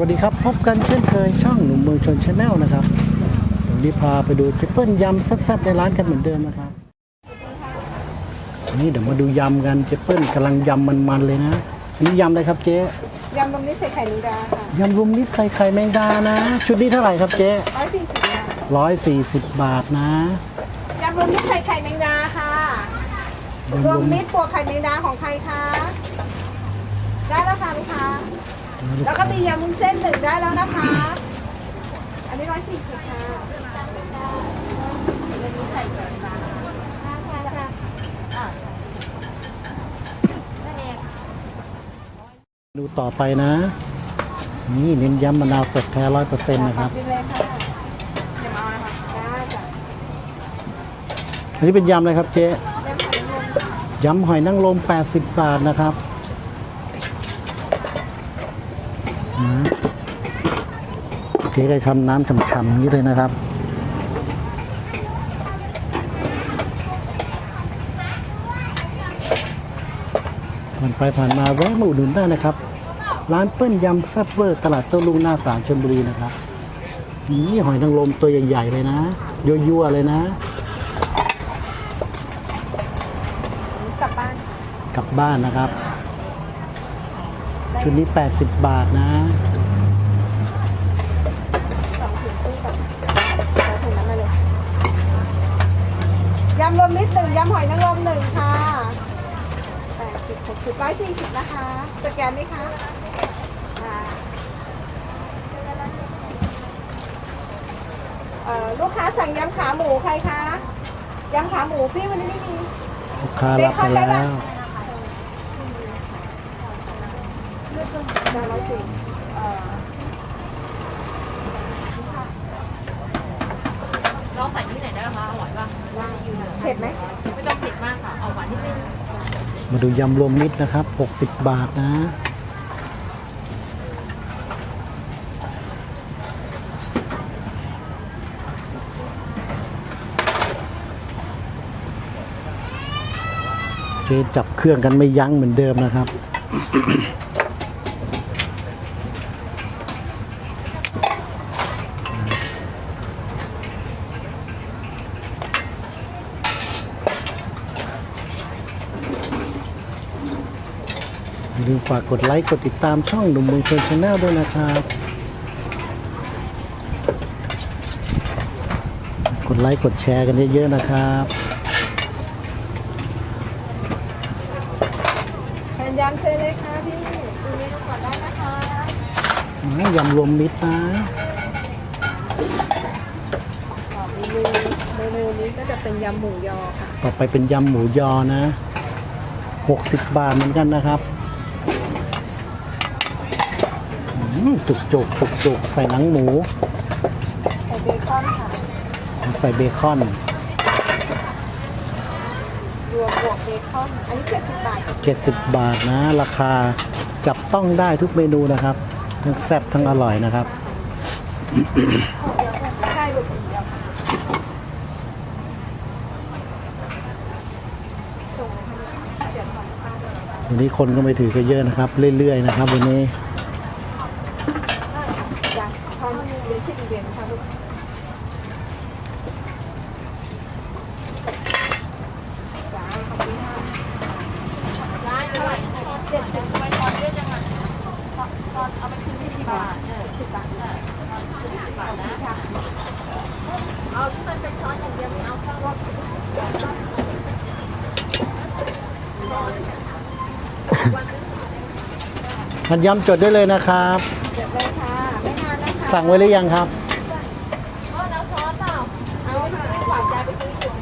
วัสดีครับ พบกันเช่นเคยช่องหนุ่มเมืองชนชาแนลนะครับวันนี้พาไปดูทริปเปิลยำแซ่บๆในร้านกันเหมือนเดิมนะครับนี่เดี๋ยวมาดูยำกันเจเปิลกำลังยำมันๆเลยนะอันนี่ยำอะไรครับเจ๊ยำรวมมิตรใส่ไข่แมงดาค่ะยำรวมมิตรใส่ไข่แมงดานะ ชุดนี้เท่าไหร่ครับเจ๊ร้อยสี่สิบค่ะร้อยสี่สิบบาทนะยำรวมมิตรใส่ไข่แมงดาค่ะยำรรววมมมิตรบวกไข่แมงดาของใครคะได้แล้วค่ะลูกค้า แล้วก็มียำมุ้นเส้นหนึ่งได้แล้วนะคะ อันนี้ร้อยสี่สิบค่ะใส่ไข่แมงดาค่ะดูต่อไปนะ นี่เน้นย้ำมะนาวสดแท้ร้อยเปอร์เซ็นต์นะครับกินเลยค่ะเดี๋ยวมาเอานะคะได้จ้ะอันนี้เป็นยำอะไรครับเจ๊ยำไข่แมงดายำหอยนางรม80 บาทนะครับ นะเจ๊ได้ทำน้ำฉ่ำๆอย่างนี้เลยนะครับผ่านไปผ่านมาแวะมาอุดหนุนได้นะครับ ร้านเปิ้ลยำแซ่บเวอร์ตลาดโต้ลุงหน้าสามชลบุรีนะครับนี่หอยนางรมตัวใหญ่ๆเลยนะยั่วๆเลยนะกลับบ้านค่ะกลับบ้านนะครับ ชุดนี้ 80 บาทนะสองถุงตู้กับเอาถุงนั้นมาเลยยำรวมมิตรหนึ่งยำหอยนางรมหนึ่งค่ะแปดสิบหกสิบร้อยสี่สิบนะคะ สแกนไหมคะอ่าเอ่อลูกค้าสั่งยำขาหมูใครคะ ยำขาหมูพี่วันนี้ไม่มี ลูกค้ารับไปแล้ว จานร้อยสี่เอ่อลองใส่ที่ไหนได้ไหมคะอร่อยป่ะเผ็ดไหมไม่ต้องเผ็ดมากค่ะเอาหวานนิดนึงมาดูยำรวมมิตรนะครับ 60 บาทนะ เจ๊จับเครื่องกันไม่ยั้งเหมือนเดิมนะครับ ลืมฝากกดไลค์ กดติดตามช่องหนุ่มเมืองชนชาแนลด้วยนะครับ กดไลค์ กดแชร์กันเยอะๆนะครับแทนยำเชิญเลยค่ะพี่ดูเมนูก่อนได้นะคะมายำรวมมิตรนะต่อเมนูเมนูนี้ก็จะเป็นยำหมูยอค่ะ ต่อไปเป็นยำหมูยอนะ 60 บาทเหมือนกันนะครับ จุกจุกจุกจุกๆใส่หนังหมู ใส่เบคอนค่ะใส่เบคอนรวมบวกเบคอนอันนี้70บาทค่ะ70บาทนะ ราคาจับต้องได้ทุกเมนูนะครับ ทั้งแซ่บทั้งอร่อยนะครับใช่รวมเดียวค่ะส่งเลยค่ะเดี๋ยวขอลูกค้าด้วยนะคะวันนี้คนก็ไม่ถือก็เยอะนะครับ เรื่อยๆนะครับ วันนี้ อยากทอนเรียนที่เรียนค่ะลูกจ้าขอบคุณค่ะ ร้านเท่าไหร่ เจ็ดสิบ ไปทอนเยอะจังอะทอนเอาไปคืนที่ที่บ้านเออ สิบบาทค่ะ สิบบาทนะ เอาที่มันเป็นช้อนอย่างเดียวไม่เอาข้าว มันย้ำจดได้เลยนะครับเดี๋ยวเลยค่ะ ไม่นานนะคะสั่งไว้หรือยังครับอ๋อแล้วช้อนเปล่าเอาค่ะฝากยายไปซื้ออยู่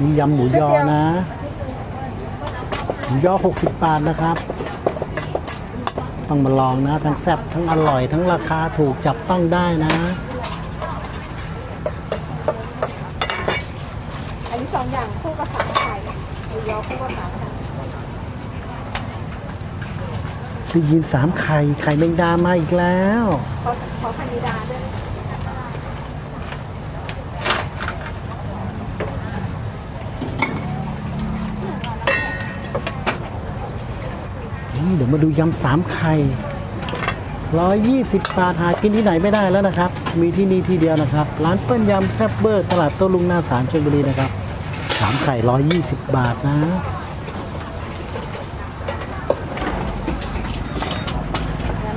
มียำหมูยอนะหมูยอ 60 บาทนะครับ ต้องมาลองนะ ทั้งแซ่บทั้งอร่อย ทั้งราคาถูกจับต้องได้นะ อันนี้สองอย่างคู่กับสามไข่หมูยอคู่กับสามไข่ ได้ยินสามไข่ไข่แมงดามาอีกแล้วขอขอพันดาด้วยนี่เดี๋ยวมาดูยำสามไข่ร้อยยี่สิบบาทหากินที่ไหนไม่ได้แล้วนะครับ มีที่นี่ที่เดียวนะครับ ร้านเปิ้ลยำแซ่บเบอร์ตลาดโต้ลุงหน้าสารชลบุรีนะครับสามไข่ร้อยยี่สิบบาทนะ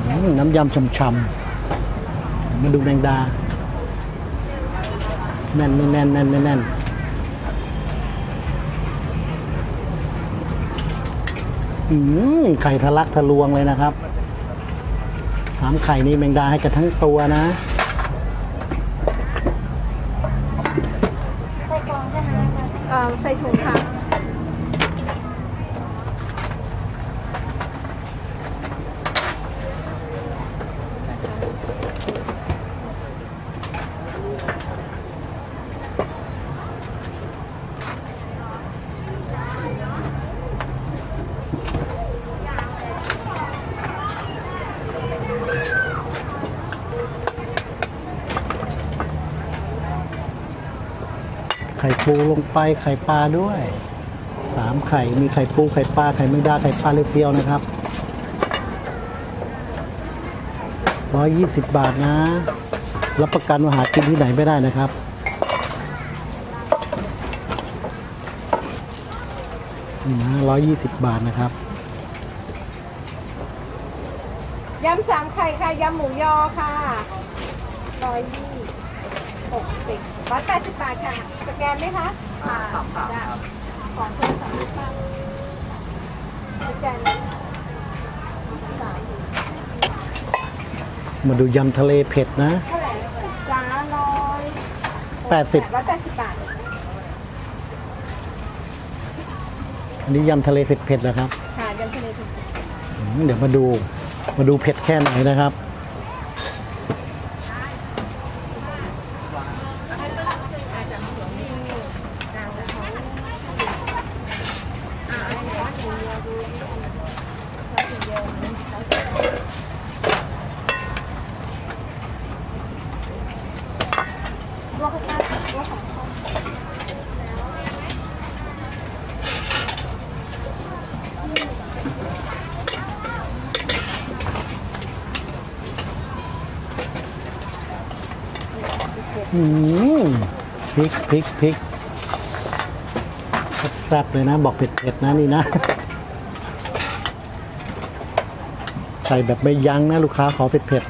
อืม น้ำยำช่ำๆมาดูแมงดา แน่นไม่แน่นแน่นไม่แน่นอืมไข่ทะลักทะลวงเลยนะครับ สามไข่นี้แมงดาให้กันทั้งตัวนะเอ่อใส่ถุงค่ะ ปูลงไปไข่ปลาด้วยสามไข่มีไข่ปูไข่ปลาไข่แมงดาไข่ปลาเลเซียวนะครับร้อยยี่สิบบาทนะ รับประกันว่าหากินที่ไหนไม่ได้นะครับ นี่นะร้อยยี่สิบบาทนะครับ ยำสามไข่ค่ะ ยำหมูยอค่ะร้อยยี่ หกสิบร้อยแปดสิบบาทค่ะ สแกนไหมคะค่ะจ้ะของเพื่อนสามสิบบาทสแกนสามมาดูยำทะเลเผ็ดนะ เท่าไหร่จ้าร้อยแปดสิบร้อยแปดสิบบาท อันนี้ยำทะเลเผ็ดๆนะครับค่ะยำทะเลถูก อืมเดี๋ยวมาดูมาดูเผ็ดแค่ไหนนะครับ ลวกข้าวลวกของข้าว อืมพริกพริกพริกแซ่บๆเลยนะ บอกเผ็ดๆนะนี่นะ ใส่แบบไม่ยั้งนะ ลูกค้าขอเผ็ด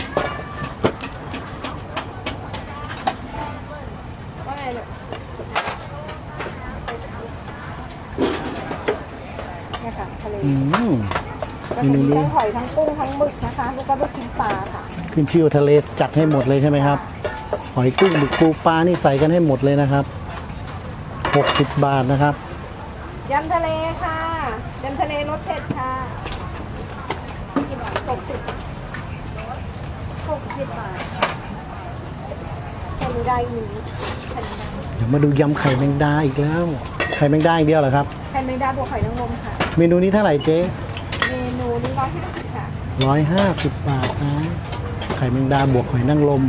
ว่าไงลูกเนี่ยค่ะทะเลๆอืม ก็จะมีทั้งหอยทั้งกุ้งทั้งหมึกนะคะ แล้วก็ลูกชิ้นปลาค่ะ ขึ้นชื่อว่าทะเลจัดให้หมดเลยใช่ไหมครับห อยกุ้งหมึกปูปลานี่ใส่กันให้หมดเลยนะครับ 60 บาทนะครับ ยำทะเลค่ะ ยำทะเลรสเผ็ดค่ะหกสิบหกสิบบาทแค่นี้ได้หนึ่งแค่นี้ได้เดี๋ยวมาดูยำไข่แมงดาอีกแล้ว ไข่แมงดาอีกเดียวเหรอครับแค่ไม่ได้บวกหอยนางรมค่ะ เมนูนี้เท่าไหร่เจ๊ เมนูนี้ร้อยห้าสิบค่ะร้อยห้าสิบบาทนะ ไข่แมงดาบวกหอยนางรม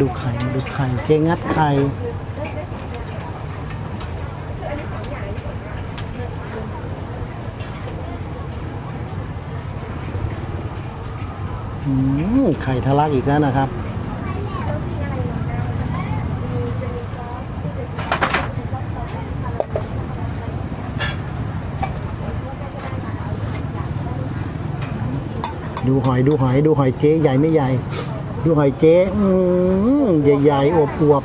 ดูไข่ดูไข่เจงัดไข่อืมไข่ทะลักอีกแล้วนะครับ ดูหอยดูหอยดูหอยเจ๊ใหญ่ไม่ใหญ่ ดูหอยเจ๊อืมใหญ่ๆอวบ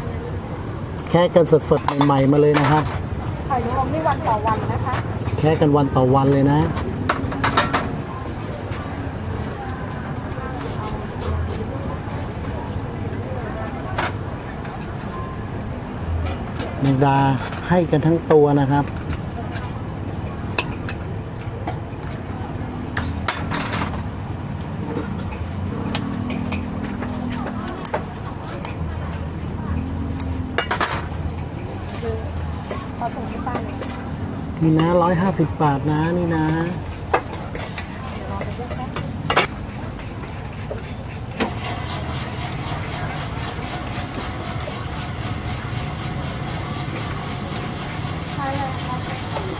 ๆแค่กันสดๆใหม่ๆมาเลยนะครับหอยนางรมนี่วันต่อวันนะคะแค่กันวันต่อวันเลยนะแมงดาให้กันทั้งตัวนะครับ อถุงที่ป้าเนี่ย นี่นะร้อยห้าสิบบาทนะนี่นะ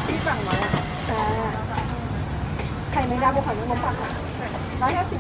พี่สั่งไว้อะค่ะไข่ไม่ได้บุกไข่ไม่ลงปากค่ะร้อยห้าสิบ